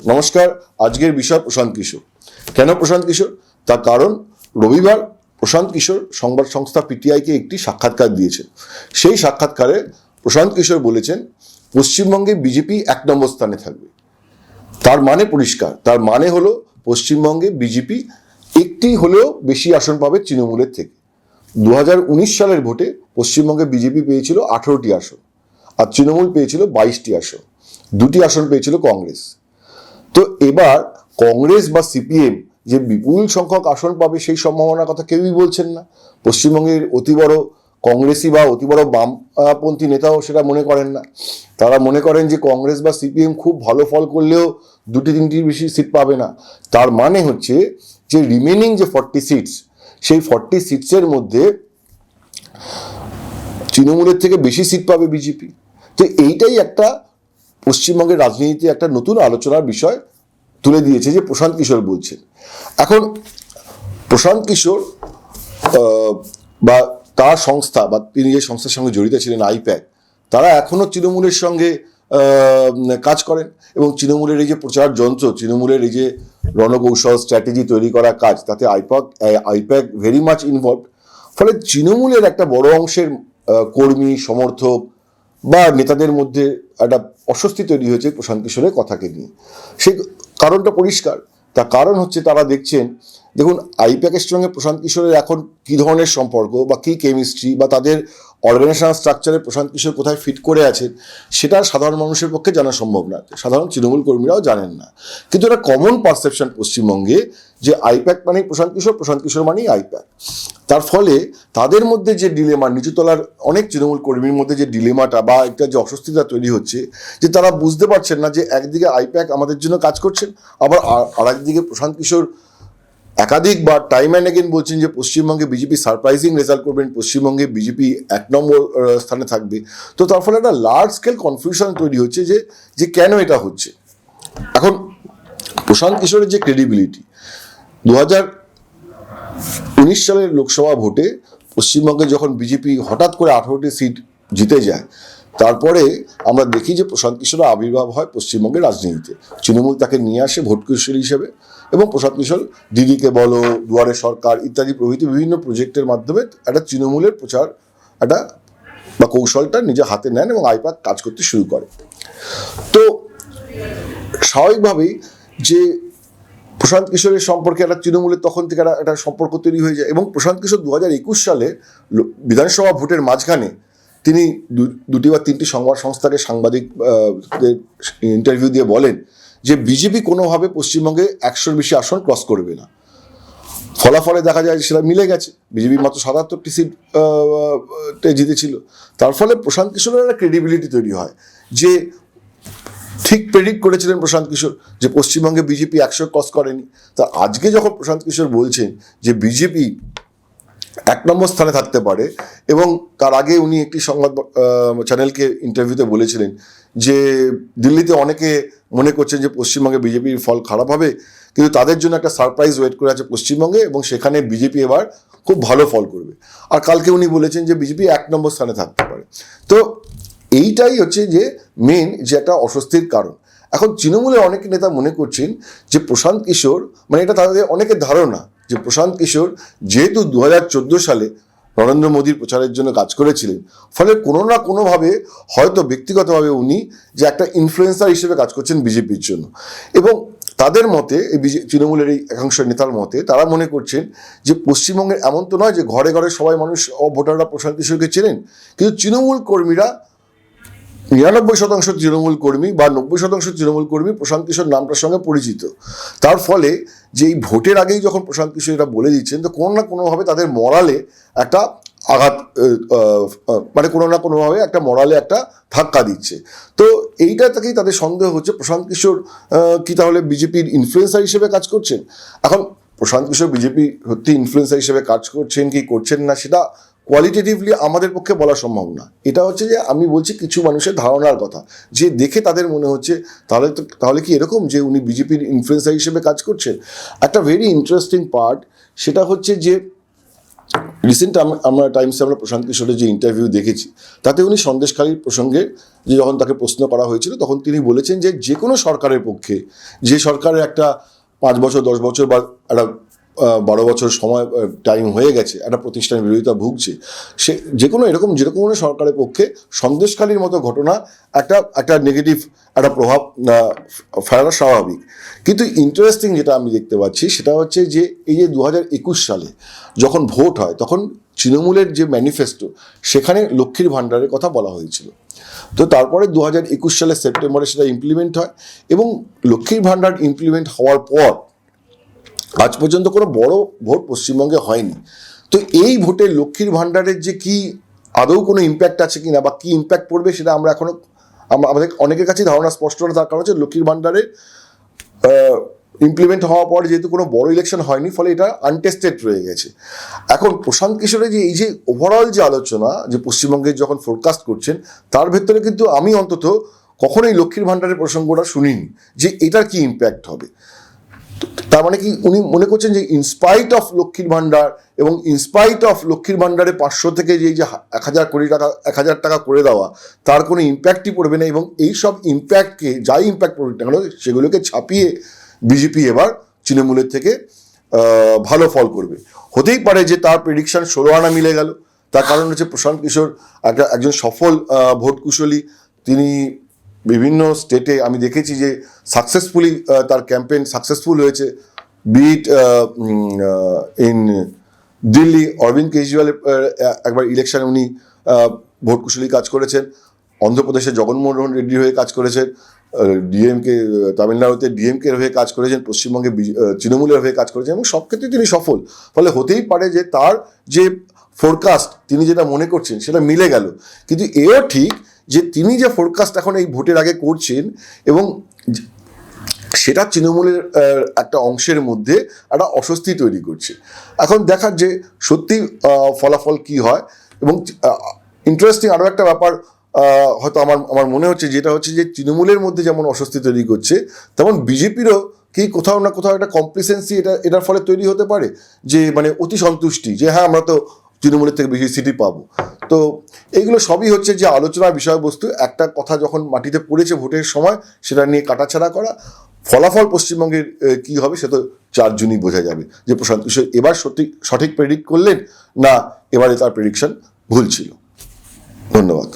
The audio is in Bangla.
নমস্কার, আজকের বিষয় প্রশান্ত কিশোর। কেন প্রশান্ত কিশোর? তার কারণ, রবিবার প্রশান্ত কিশোর সংবাদ সংস্থা পিটিআইকে একটি সাক্ষাৎকার দিয়েছেন। সেই সাক্ষাৎকারে প্রশান্ত কিশোর বলেছেন, পশ্চিমবঙ্গে বিজেপি এক নম্বর স্থানে থাকবে। তার মানে পরিষ্কার। তার মানে হলো, পশ্চিমবঙ্গে বিজেপি একটি হলেও বেশি আসন পাবে তৃণমূলের থেকে। দু হাজার উনিশ সালের ভোটে পশ্চিমবঙ্গে বিজেপি পেয়েছিল আঠেরোটি আসন, আর তৃণমূল পেয়েছিল বাইশটি আসন। দুটি আসন পেয়েছিল কংগ্রেস। তো এবার কংগ্রেস বা সিপিএম যে বিপুল সংখ্যক আসন পাবে সেই সম্ভাবনার কথা কেউই বলছেন না। পশ্চিমবঙ্গের অতি বড় কংগ্রেসি বা অতি বড় বামপন্থী নেতাও সেটা মনে করেন না। তারা মনে করেন যে কংগ্রেস বা সিপিএম খুব ভালো ফল করলেও দুটি তিনটির বেশি সিট পাবে না। তার মানে হচ্ছে যে রিমেনিং যে ফর্টি সিটস সেই ফর্টি সিটসের মধ্যে তৃণমূলের থেকে বেশি সিট পাবে বিজেপি। তো এইটাই একটা পশ্চিমবঙ্গের রাজনীতিতে একটা নতুন আলোচনার বিষয় তুলে দিয়েছে যে প্রশান্ত কিশোর বলছেন। এখন প্রশান্ত কিশোর বা তার সংস্থা, বা তিনি যে সংস্থার সঙ্গে জড়িত ছিলেন, আইপ্যাক, তারা এখনও তৃণমূলের সঙ্গে কাজ করেন এবং তৃণমূলের এই যে প্রচার যন্ত্র, তৃণমূলের এই যে রণকৌশল স্ট্র্যাটেজি তৈরি করা কাজ, তাতে IPAC IPAC very much involve ফলে তৃণমূলের একটা বড় অংশের কর্মী, সমর্থক বা নেতাদের মধ্যে একটা অস্বস্তি তৈরি হয়েছে প্রশান্ত কিশোরের কথাকে নিয়ে। সেই কারণটা পরিষ্কার। তার কারণ হচ্ছে তারা দেখছেন, দেখুন, আইপ্যাকের সঙ্গে প্রশান্ত কিশোরের এখন কী ধরনের সম্পর্ক বা কী কেমিস্ট্রি বা তাদের অর্গানাইজেশনাল স্ট্রাকচারে প্রশান্ত কিশোর কোথায় ফিট করে আছেন, সেটা সাধারণ মানুষের পক্ষে জানা সম্ভব না, সাধারণ তৃণমূল কর্মীরাও জানেন না। কিন্তু এটা কমন পারসেপশন পশ্চিমবঙ্গে যে আইপ্যাক মানেই প্রশান্ত কিশোর প্রশান্ত কিশোর মানেই আইপ্যাক তার ফলে তাদের মধ্যে যে ডিলেমা নিচুতলার অনেক তৃণমূল কর্মীর মধ্যে যে ডিলেমাটা বা একটা যে অস্বস্তিটা তৈরি হচ্ছে, যে তারা বুঝতে পারছেন না যে একদিকে আইপ্যাক আমাদের জন্য কাজ করছেন, আবার আর একদিকে প্রশান্ত কিশোর একাধিকবার টাইম অ্যান্ড এগেন বলছেন যে পশ্চিমবঙ্গে বিজেপি সারপ্রাইজিং রেজাল্ট করবেন, পশ্চিমবঙ্গে বিজেপি এক নম্বর স্থানে থাকবে। তো তার ফলে একটা লার্জ স্কেল কনফিউশন তৈরি হচ্ছে যে যে কেন এটা হচ্ছে? এখন প্রশান্ত কিশোরের যে ক্রেডিবিলিটি দু উনিশ সালের লোকসভা ভোটে পশ্চিমবঙ্গে যখন বিজেপি হঠাৎ করে আঠারোটি সিট জিতে যায় তারপরে আমরা দেখি যে প্রশান্ত কিশোরের আবির্ভাব হয় পশ্চিমবঙ্গের রাজনীতিতে। তৃণমূল তাকে নিয়ে আসে ভোট কিশোর হিসেবে এবং প্রশান্ত কিশোর দিদিকে বলো, দুয়ারে সরকার ইত্যাদি প্রভৃতি বিভিন্ন প্রজেক্টের মাধ্যমে একটা তৃণমূলের প্রচার, একটা বা কৌশলটা নিজে হাতে নেন এবং আইপাক কাজ করতে শুরু করে। তো স্বাভাবিকভাবেই যে প্রশান্ত কিশোরের সম্পর্কে একটা তৃণমূলের তখন থেকে একটা সম্পর্ক তৈরি হয়ে যায় এবং প্রশান্ত কিশোর দু হাজার একুশ সালে বিধানসভা ভোটের মাঝখানে তিনি দুটি বা তিনটি সংবাদ সংস্থাকে সাংবাদিক ইন্টারভিউ দিয়ে বলেন যে বিজেপি কোনোভাবে পশ্চিমবঙ্গে একশোর বেশি আসন ক্রস করবে না। ফলাফলে দেখা যায় সেটা মিলে গেছে। বিজেপি মাত্র সাতাত্তরটি সিট জিতেছিল। তার ফলে প্রশান্ত কিশোরের একটা ক্রেডিবিলিটি তৈরি হয় যে ঠিক প্রেডিক্ট করেছিলেন প্রশান্ত কিশোর যে পশ্চিমবঙ্গে বিজেপি একশো ক্রস করেনি। তা আজকে যখন প্রশান্ত কিশোর বলছেন যে বিজেপি এক নম্বর স্থানে থাকতে পারে এবং তার আগে উনি একটি সংবাদ চ্যানেলকে ইন্টারভিউতে বলেছিলেন যে দিল্লিতে অনেকে মনে করছেন যে পশ্চিমবঙ্গে বিজেপির ফল খারাপ হবে, কিন্তু তাদের জন্য একটা সারপ্রাইজ ওয়েট করে আছে পশ্চিমবঙ্গে এবং সেখানে বিজেপি এবার খুব ভালো ফল করবে। আর কালকে উনি বলেছেন যে বিজেপি এক নম্বর স্থানে থাকতে পারে। তো এইটাই হচ্ছে যে মেন যে একটা অস্বস্তির কারণ। এখন তৃণমূলের অনেক নেতা মনে করছেন যে প্রশান্ত কিশোর মানে এটা তাদের অনেকের ধারণা যে প্রশান্ত কিশোর যেহেতু দু হাজার চোদ্দ সালে নরেন্দ্র মোদীর প্রচারের জন্য কাজ করেছিলেন, ফলে কোনো না কোনোভাবে হয়তো ব্যক্তিগতভাবে উনি যে একটা ইনফ্লুয়েন্সার হিসেবে কাজ করছেন বিজেপির জন্য। এবং তাদের মতে, এই বিজে, তৃণমূলের এই একাংশ নেতার মতে, তারা মনে করছেন যে পশ্চিমবঙ্গের এমন তো নয় যে ঘরে ঘরে সবাই মানুষ ভোটাররা প্রশান্ত কিশোরকে চেনেন, কিন্তু তৃণমূল কর্মীরা নিরানব্বই শতাংশ তৃণমূল কর্মী বা নব্বই শতাংশ তৃণমূল কর্মী প্রশান্ত কিশোর নামটার সঙ্গে পরিচিত। তার ফলে যে এই ভোটের আগেই যখন প্রশান্ত কিশোর এটা বলে দিচ্ছেন, তো কোনো না কোনোভাবে তাদের মরালে একটা আঘাত মানে কোনো না কোনোভাবে একটা মরালে একটা ধাক্কা দিচ্ছে। তো এইটা থেকেই তাদের সন্দেহ হচ্ছে, প্রশান্ত কিশোর কি তাহলে বিজেপির ইনফ্লুয়েন্সার হিসেবে কাজ করছেন? এখন প্রশান্ত কিশোর বিজেপি সত্যি ইনফ্লুয়েন্সার হিসেবে কাজ করছেন কি করছেন না সেটা কোয়ালিটেটিভলি আমাদের পক্ষে বলা সম্ভব না। এটা হচ্ছে যে আমি বলছি কিছু মানুষের ধারণার কথা। যে দেখে তাদের মনে হচ্ছে, তাহলে তো, তাহলে কি এরকম যে উনি বিজেপির ইনফ্লুয়েন্সার হিসেবে কাজ করছেন? একটা ভেরি ইন্টারেস্টিং পার্ট সেটা হচ্ছে যে রিসেন্ট আমরা টাইমসে আমরা প্রশান্ত কিশোরের যে ইন্টারভিউ দেখেছি, তাতে উনি সন্দেশখালীর প্রসঙ্গে যে যখন তাকে প্রশ্ন করা হয়েছিল, তখন তিনি বলেছেন যে যে কোনো সরকারের পক্ষে, যে সরকারের একটা পাঁচ বছর, দশ বছর বা একটা বারো বছর সময় টাইম হয়ে গেছে একটা প্রতিষ্ঠান বিরোধিতা ভুগছে সে যে কোনো এরকম যেরকম কোনো সরকারের পক্ষে সন্দেশখালীর মতো ঘটনা একটা একটা নেগেটিভ একটা প্রভাব আহ, স্বাভাবিক। কিন্তু ইন্টারেস্টিং যেটা আমি দেখতে পাচ্ছি সেটা হচ্ছে যে এই যে দু হাজার একুশ সালে যখন ভোট হয় তখন তৃণমূলের যে ম্যানিফেস্টো সেখানে লক্ষ্মীর ভাণ্ডারের কথা বলা হয়েছিল। তো তারপরে দু সালের সেপ্টেম্বরে সেটা ইমপ্লিমেন্ট হয় এবং লক্ষ্মীর ভাণ্ডার ইমপ্লিমেন্ট হওয়ার পর আজ পর্যন্ত কোনো বড় ভোট পশ্চিমবঙ্গে হয়নি। তো এই ভোটে লক্ষ্মীর ভাণ্ডারের যে কি আদৌ কোনো ইম্প্যাক্ট আছে কিনা বা কী ইম্প্যাক্ট পড়বে সেটা আমরা এখনও আমরা আমাদের অনেকের কাছেই ধারণা স্পষ্ট না, তার কারণ হচ্ছে লক্ষ্মীর ভাণ্ডারে ইমপ্লিমেন্ট হওয়ার পর যেহেতু কোনো বড় ইলেকশন হয়নি, ফলে এটা আনটেস্টেড রয়ে গেছে। এখন প্রশান্ত কিশোরের যে, এই যে ওভারঅল যে আলোচনা, যে পশ্চিমবঙ্গের যখন ফোরকাস্ট করছেন, তার ভেতরে কিন্তু আমি অন্তত কখনোই লক্ষ্মীর ভাণ্ডারের প্রসঙ্গটা শুনিনি, যে এটার কি ইম্প্যাক্ট হবে। তার মানে কি উনি মনে করছেন যে ইনস্পাইট অফ লক্ষ্মীর ভাণ্ডার এবং ইনস্পাইট অফ লক্ষ্মীর ভাণ্ডারে পাঁচশো থেকে যে যে এক হাজার কোটি টাকা, এক হাজার টাকা করে দেওয়া, তার কোনো ইম্প্যাক্টই পড়বে না এবং এই সব ইম্প্যাক্টকে যাই ইম্প্যাক্ট পড়বে না সেগুলোকে ছাপিয়ে বিজেপি এবার তৃণমূলের থেকে ভালো ফল করবে। হতেই পারে যে তার প্রেডিকশন ষোলো আনা মিলে গেল। তার কারণ হচ্ছে প্রশান্ত কিশোর একটা, একজন সফল ভোট কুশলী তিনি বিভিন্ন স্টেটে আমি দেখেছি যে সাকসেসফুলি তার ক্যাম্পেইন সাকসেসফুল হয়েছে। বিট ইন দিল্লি, অরবিন্দ কেজরিওয়াল একবার ইলেকশনে উনি ভোট কুশলী কাজ করেছেন। অন্ধ্রপ্রদেশে জগনমোহন রেড্ডির হয়ে কাজ করেছেন। ডিএমকে তামিলনাড়ুতে ডিএমকে হয়ে কাজ করেছেন। পশ্চিমবঙ্গে তৃণমূলের হয়ে কাজ করেছেন এবং সব ক্ষেত্রে তিনি সফল। ফলে হতেই পারে যে তার যে ফোরকাস্ট তিনি যেটা মনে করছেন সেটা মিলে গেল। কিন্তু এও ঠিক যে তিনি যে ফোরকাস্ট এখন এই ভোটের আগে করছেন এবং সেটা তৃণমূলের একটা অংশের মধ্যে একটা অস্বস্তি তৈরি করছে। এখন দেখার যে সত্যি ফলাফল কি হয় এবং ইন্টারেস্টিং আরও একটা ব্যাপার হয়তো আমার আমার মনে হচ্ছে যেটা হচ্ছে যে তৃণমূলের মধ্যে যেমন অস্বস্তি তৈরি করছে, তেমন বিজেপিরও কি কোথাও না কোথাও একটা কমপ্লিসেন্সি এটা, এটার ফলে তৈরি হতে পারে? যে মানে অতি সন্তুষ্টি, যে হ্যাঁ আমরা তো তৃণমূলের থেকে বেশি সিটি পাবো। তো এইগুলো সবই হচ্ছে যে আলোচনার বিষয়বস্তু। একটা কথা যখন মাটিতে পড়েছে ভোটের সময়, সেটা নিয়ে কাটাছাড়া করা। ফলাফল পশ্চিমবঙ্গের কি হবে সে তো চারজনই বোঝা যাবে যে প্রশান্ত কিশোর এবার সঠিক সঠিক প্রেডিক্ট করলেন না এবারে তার প্রেডিকশন ভুল ছিল। ধন্যবাদ।